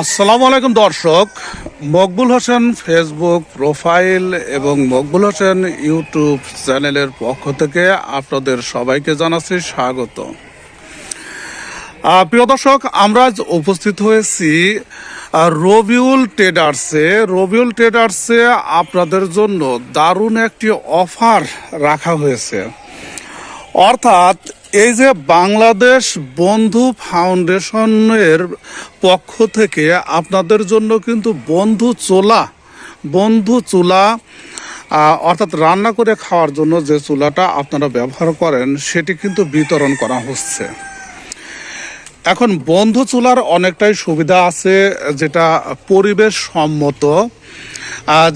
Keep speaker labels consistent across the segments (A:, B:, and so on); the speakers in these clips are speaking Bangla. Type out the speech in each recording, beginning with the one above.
A: আসসালামু আলাইকুম দর্শক। মকবুল হোসেন ফেসবুক প্রোফাইল এবং মকবুল হোসেন ইউটিউব চ্যানেলের পক্ষ থেকে আপনাদের সবাইকে জানাচ্ছি স্বাগত। প্রিয় দর্শক, আমরা আজ উপস্থিত হয়েছি রবিউল ট্রেডার্সে রবিউল ট্রেডার্সে আপনাদের জন্য দারুণ একটি অফার রাখা হয়েছে। অর্থাৎ এই যে বাংলাদেশ বন্ধু ফাউন্ডেশনের পক্ষ থেকে আপনাদের জন্য কিন্তু বন্ধু চোলা, বন্ধু চুলা অর্থাৎ রান্না করে খাওয়ার জন্য যে চুলাটা আপনারা ব্যবহার করেন, সেটি কিন্তু বিতরণ করা হচ্ছে। এখন বন্ধ চুলার অনেকটাই সুবিধা আছে, যেটা পরিবেশ সম্মত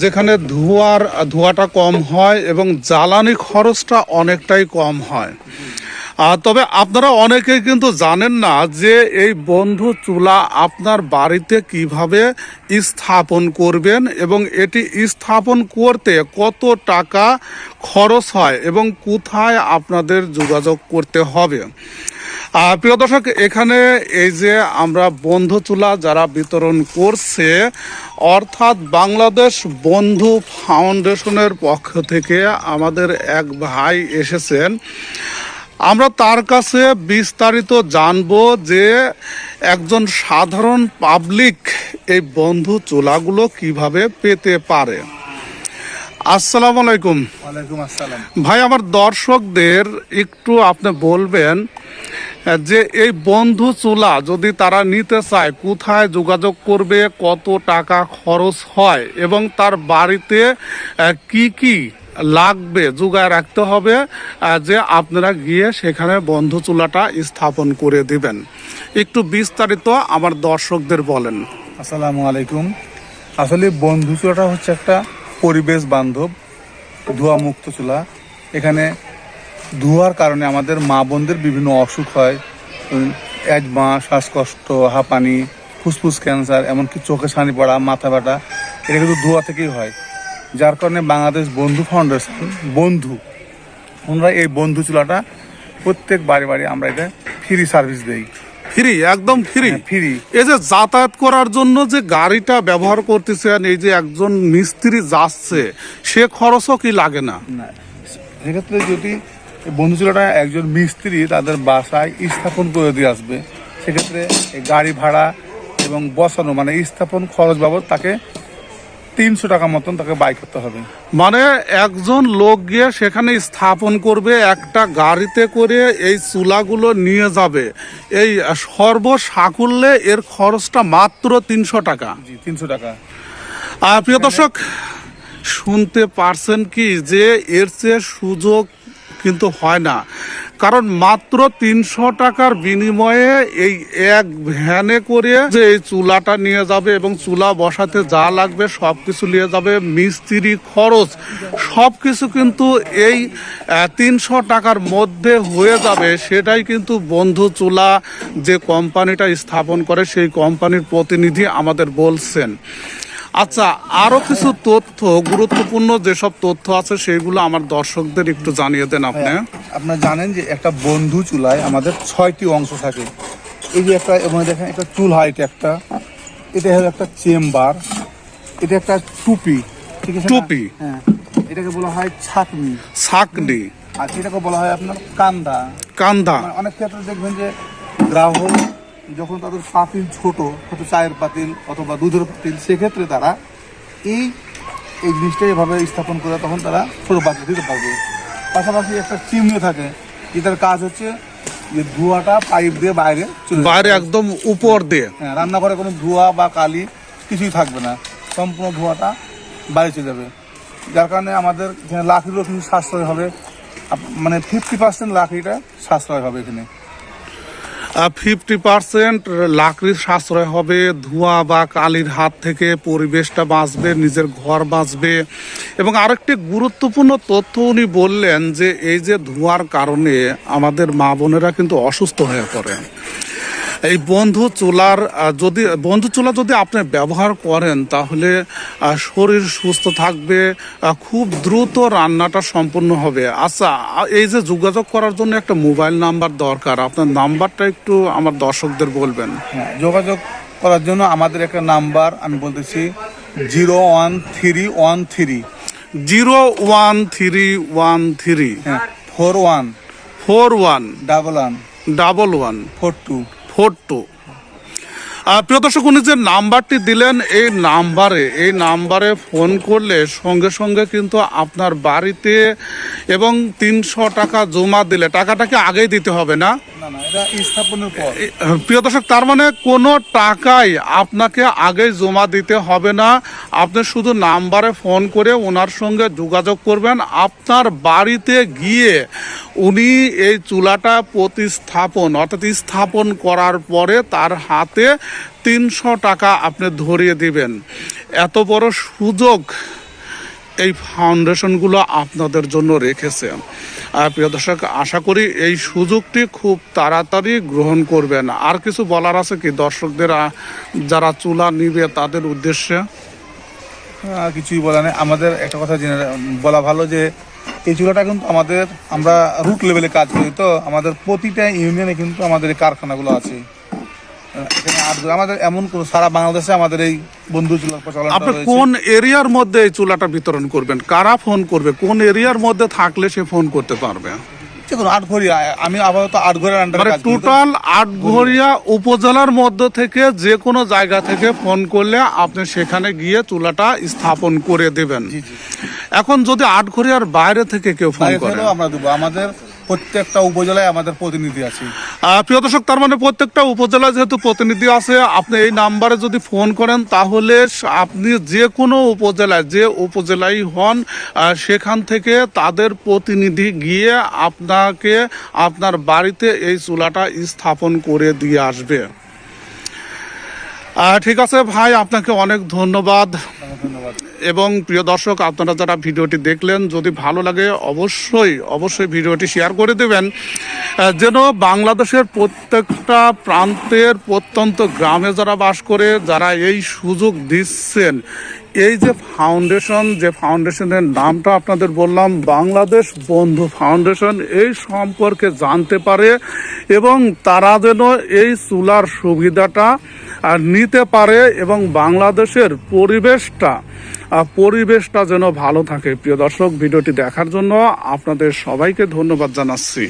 A: যেখানে ধোঁয়ার, ধোঁয়াটা কম হয় এবং জ্বালানি খরচটা অনেকটাই কম হয়। তবে আপনারা অনেকেই কিন্তু জানেন না যে এই বন্ধু চুলা আপনার বাড়িতে কীভাবে স্থাপন করবেন এবং এটি স্থাপন করতে কত টাকা খরচ হয় এবং কোথায় আপনাদের যোগাযোগ করতে হবে। প্রিয় দর্শক, এখানে এই যে আমরা বন্ধু চুলা যারা বিতরণ করছে, অর্থাৎ বাংলাদেশ বন্ধু ফাউন্ডেশনের পক্ষ থেকে আমাদের এক ভাই এসেছেন। আমরা তার কাছে বিস্তারিত জানব যে একজন সাধারণ পাবলিক এই বন্ধু চোলাগুলো কীভাবে পেতে পারে। আসসালাম আলাইকুম।
B: আসসালাম।
A: ভাই আমার দর্শকদের একটু আপনি বলবেন যে এই বন্ধু চুলা যদি তারা নিতে চায় কোথায় যোগাযোগ করবে কত টাকা খরচ হয় এবং তার বাড়িতে কি কি লাগবে যোগায় রাখতে হবে যে আপনারা গিয়ে সেখানে বন্ধু চুলাটা স্থাপন করে দিবেন। একটু বিস্তারিত আমার দর্শকদের বলেন।
B: আসসালামু আলাইকুম। আসলে বন্ধু চুলাটা হচ্ছে একটা পরিবেশ বান্ধব ধোঁয়া মুক্ত চুলা। এখানে ধোঁয়ার কারণে আমাদের মা বোনদের বিভিন্ন অসুখ হয় অ্যাজমা শ্বাসকষ্ট, হাঁপানি, ফুসফুস ক্যান্সার, এমনকি চোখে ছানি পড়া, মাথা ব্যথা। এটা কিন্তু ধোঁয়া থেকেই হয়। যার কারণে বাংলাদেশ বন্ধু ফাউন্ডেশন বন্ধু। ওনারা এই বন্ধু চুলাটা প্রত্যেক বাড়ি বাড়ি আমরা এটা ফ্রি সার্ভিস দেই।
A: ফ্রি একদম ফ্রি
B: ফ্রি
A: এই যে যাতায়াত করার জন্য যে গাড়িটা ব্যবহার করতেছেন এই যে একজন মিস্ত্রি যাচ্ছে সে খরচও কি লাগে না?
B: সেক্ষেত্রে যদি বন্ধু চুলাটা একজন মিস্ত্রি তাদের বাসায় স্থাপন করে দিয়ে আসবে সেক্ষেত্রে এই গাড়ি ভাড়া এবং বসানো মানে স্থাপন খরচ বাবদ তাকে তিনশো টাকা মতন তাকে বাই করতে হবে।
A: মানে একজন লোক গিয়ে সেখানে স্থাপন করবে একটা গাড়িতে করে এই চুলাগুলো নিয়ে যাবে। এই সর্বসাকুল্যে এর খরচটা মাত্র তিনশো টাকা।
B: জি তিনশো টাকা।
A: প্রিয় দর্শক শুনতে পারছেন কি যে এর চেয়ে সুযোগ কিন্তু হয় না। কারণ মাত্র তিনশো টাকার বিনিময়ে এই এক ভ্যানে করে যে এই চুলাটা নিয়ে যাবে এবং চুলা বসাতে যা লাগবে সব কিছু নিয়ে যাবে, মিস্ত্রি খরচ, সব কিছু কিন্তু এই তিনশো টাকার মধ্যে হয়ে যাবে। সেটাই কিন্তু বন্ধু চুলা যে কোম্পানিটা স্থাপন করে সেই কোম্পানির প্রতিনিধি আমাদের বলছেন। আচ্ছা আরও কিছু তথ্য, গুরুত্বপূর্ণ যেসব তথ্য আছে, সেইগুলো আমার দর্শকদের একটু জানিয়ে দেন আপনি।
B: আপনারা জানেন যে একটা বন্ধু চুলায় আমাদের ছয়টি অংশ থাকে। এই যে একটা এবং দেখেন একটা চুল হয় এটা একটা এটা হলো একটা চেম্বার এটা একটা টুপি ঠিক আছে
A: টুপি।
B: হ্যাঁ এটাকে বলা হয় ছাকনি।
A: ছাকনি।
B: আর এটাকে বলা হয় আপনার কান্দা।
A: কান্দা।
B: মানে অনেক ক্ষেত্রে দেখবেন যে গ্রাহক যখন তাদের পাতিল ছোট হয়তো চায়ের পাতিল অথবা দুধের পাতিল সেক্ষেত্রে তারা এই এই জিনিসটা এভাবে স্থাপন করে তখন তারা ছোট পাতিল দিতে পারবে। পাশাপাশি একটা চিমনি থাকে এটার কাজ হচ্ছে যে ধোঁয়াটা পাইপ দিয়ে বাইরে
A: বাইরে একদম উপর দিয়ে।
B: হ্যাঁ রান্নাঘরে কোনো ধোঁয়া বা কালি কিছুই থাকবে না সম্পূর্ণ ধোঁয়াটা বাইরে চলে যাবে। যার কারণে আমাদের এখানে লাকড়িরও কিছু সাশ্রয় হবে মানে ফিফটি পার্সেন্ট লাকড়িটা সাশ্রয় হবে এখানে।
A: ফিফটি পার্সেন্ট লাকড়ির সাশ্রয় হবে, ধোঁয়া বা কালির হাত থেকে পরিবেশটা বাঁচবে, নিজের ঘর বাঁচবে। এবং আরেকটি গুরুত্বপূর্ণ তথ্য উনি বললেন যে, এই যে ধোঁয়ার কারণে আমাদের মা বোনেরা কিন্তু অসুস্থ হয়ে পড়ে এই বন্ধু চুলার যদি বন্ধু চুলা যদি আপনি ব্যবহার করেন তাহলে শরীর সুস্থ থাকবে খুব দ্রুত রান্নাটা সম্পূর্ণ হবে। আচ্ছা এই যে যোগাযোগ করার জন্য একটা মোবাইল নাম্বার দরকার আপনার নাম্বারটা একটু আমার দর্শকদের বলবেন।
B: হ্যাঁ যোগাযোগ করার জন্য আমাদের একটা নাম্বার আমি বলতেছি zero one three one three.
A: Zero one three one three.
B: হ্যাঁ four one.
A: Four one.
B: Double one.
A: Double one.
B: Four two.
A: Four two প্রিয় দর্শক, উনি যে নাম্বারটি দিলেন, এই নাম্বারে এই নাম্বারে ফোন করলে সঙ্গে সঙ্গে কিন্তু আপনার বাড়িতে এবং তিনশো টাকা জমা দিলে টাকাটাকে আগেই দিতে হবে না? প্রিয় দর্শক, তার মানে কোনো টাকাই আপনাকে আগে জমা দিতে হবে না। আপনি শুধু নাম্বারে ফোন করে ওনার সঙ্গে যোগাযোগ করবেন। আপনার বাড়িতে গিয়ে উনি এই চুলাটা প্রতিস্থাপন, অর্থাৎ স্থাপন করার পরে তার হাতে তিনশো টাকা আপনি ধরিয়ে দিবেন। এত বড় সুযোগ এই ফাউন্ডেশনগুলো আপনাদের জন্য রেখেছে। প্রিয় দর্শক, আশা করি এই সুযোগটি খুব তাড়াতাড়ি গ্রহণ করবেন। আর কিছু বলার আছে কি দর্শকদের? যারা চুলা নিবে তাদের উদ্দেশ্যে।
B: কিছুই বলা নেই। আমাদের একটা কথা জেনে বলা ভালো যে, এই চুলাটা কিন্তু আমাদের, আমরা রুট লেভেলে কাজ করি, তো আমাদের প্রতিটা ইউনিয়নে কিন্তু আমাদের কারখানাগুলো আছে। আর- আমাদের এমন কোনো সারা বাংলাদেশে আমাদের এই বন্ধু চুলার প্রচলনটা
A: আপনি কোন এরিয়ার মধ্যে এই চুলাটা বিতরণ করবেন? কারা ফোন করবে? কোন এরিয়ার মধ্যে থাকলে সে ফোন করতে পারবে?
B: দেখুন আটঘরি আমি আপাতত আটঘরের আন্ডারে।
A: টোটাল আটঘরিয়া উপজেলার মধ্য থেকে যে কোনো জায়গা থেকে ফোন করলে আপনি সেখানে গিয়ে চুলাটা স্থাপন করে দেবেন। এখন যদি আটঘরিয়ার বাইরে থেকে কেউ ফোন করে।
B: আমরা দেবো। আমাদের প্রত্যেকটা উপজেলায় আমাদের প্রতিনিধি আছে।
A: প্রিয় দর্শক, তার মানে প্রত্যেকটা উপজেলায় যেহেতু প্রতিনিধি আছে, আপনি এই নাম্বারে যদি ফোন করেন, তাহলে আপনি যে কোনো উপজেলায়, যে উপজেলায় হন সেখান থেকে তাদের প্রতিনিধি গিয়ে আপনাকে আপনার বাড়িতে এই চুলাটা স্থাপন করে দিয়ে আসবে। ঠিক আছে ভাই, আপনাকে অনেক ধন্যবাদ। এবং প্রিয় দর্শক, আপনারা যারা ভিডিওটি দেখলেন, যদি ভালো লাগে অবশ্যই অবশ্যই ভিডিওটি শেয়ার করে দেবেন। যেন বাংলাদেশের প্রত্যেকটা প্রান্তের প্রত্যন্ত গ্রামে যারা বাস করে, যারা এই সুযোগ দিচ্ছেন এই যে ফাউন্ডেশন যে ফাউন্ডেশনের নামটা আপনাদের বললাম, বাংলাদেশ বন্ধু ফাউন্ডেশন এই সম্পর্কে জানতে পারে এবং তারা যেন এই চুলার সুবিধাটা নিতে পারে এবং বাংলাদেশের পরিবেশটা পরিবেশটা যেন ভালো থাকে। প্রিয় দর্শক, ভিডিওটি দেখার জন্য আপনাদের সবাইকে ধন্যবাদ জানাচ্ছি।